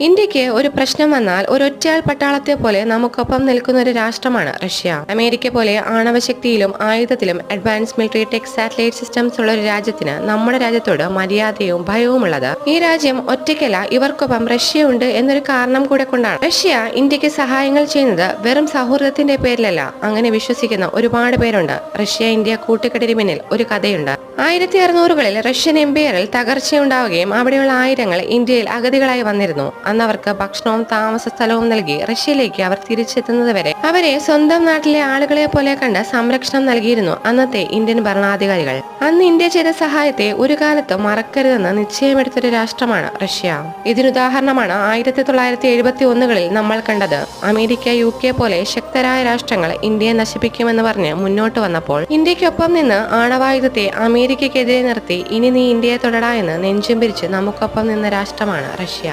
ഇന്ത്യയ്ക്ക് ഒരു പ്രശ്നം വന്നാൽ ഒരൊറ്റയാൾ പട്ടാളത്തെ പോലെ നമുക്കൊപ്പം നിൽക്കുന്ന ഒരു രാഷ്ട്രമാണ് റഷ്യ. അമേരിക്ക പോലെ ആണവശക്തിയിലും ആയുധത്തിലും advance military tech satellite systems ഉള്ള ഒരു രാജ്യത്തിന് നമ്മുടെ രാജ്യത്തോട് മര്യാദയും ഭയവുമുള്ളത് ഈ രാജ്യം ഒറ്റയ്ക്കല്ല ഇവർക്കൊപ്പം റഷ്യ ഉണ്ട് എന്നൊരു കാരണം കൂടെ കൊണ്ടാണ്. റഷ്യ ഇന്ത്യയ്ക്ക് സഹായങ്ങൾ ചെയ്യുന്നത് വെറും സൗഹൃദത്തിന്റെ പേരിലല്ല. അങ്ങനെ വിശ്വസിക്കുന്ന ഒരുപാട് പേരുണ്ട്. റഷ്യ ഇന്ത്യ കൂട്ടുകെട്ടിന് പിന്നിൽ ഒരു കഥയുണ്ട്. ആയിരത്തി അറുന്നൂറുകളിൽ റഷ്യൻ എംപയറിൽ തകർച്ചയുണ്ടാവുകയും അവിടെയുള്ള ആയിരങ്ങൾ ഇന്ത്യയിൽ അഗതികളായി വന്നിരുന്നു. അന്ന് അവർക്ക് ഭക്ഷണവും താമസ സ്ഥലവും നൽകി റഷ്യയിലേക്ക് അവർ തിരിച്ചെത്തുന്നത് വരെ അവരെ സ്വന്തം നാട്ടിലെ ആളുകളെ പോലെ കണ്ട് സംരക്ഷണം നൽകിയിരുന്നു അന്നത്തെ ഇന്ത്യൻ ഭരണാധികാരികൾ. അന്ന് ഇന്ത്യ ചെയ്ത സഹായത്തെ ഒരു കാലത്തും മറക്കരുതെന്ന് നിശ്ചയമെടുത്തൊരു രാഷ്ട്രമാണ് റഷ്യ. ഇതിനുദാഹരണമാണ് ആയിരത്തി തൊള്ളായിരത്തി എഴുപത്തി ഒന്നുകളിൽ നമ്മൾ കണ്ടത്. അമേരിക്ക യു കെ പോലെ ശക്തരായ രാഷ്ട്രങ്ങൾ ഇന്ത്യയെ നശിപ്പിക്കുമെന്ന് പറഞ്ഞ് മുന്നോട്ട് വന്നപ്പോൾ ഇന്ത്യക്കൊപ്പം നിന്ന് ആണവായുധത്തെ അമേരിക്കയ്ക്കെതിരെ നിർത്തി ഇനി നീ ഇന്ത്യയെ തൊടടാ എന്ന് നെഞ്ചും പിരിച്ച് നമുക്കൊപ്പം നിന്ന രാഷ്ട്രമാണ് റഷ്യ.